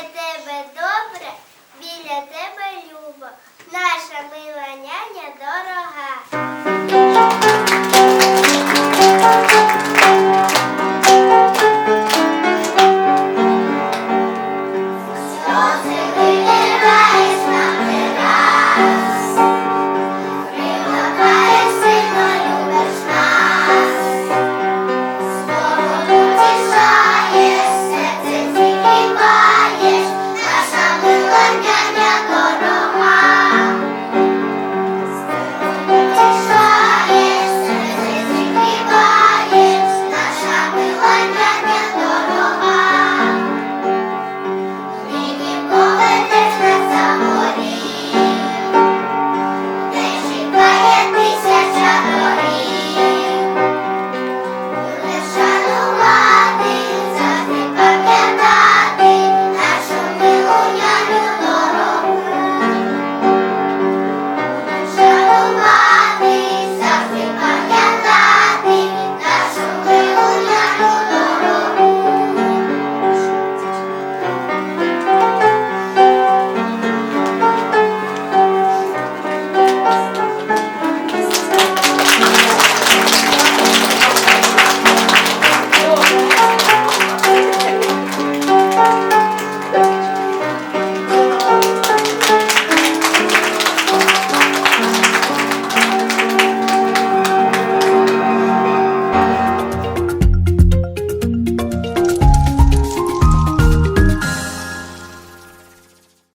Тебе добре, біля тебе любо,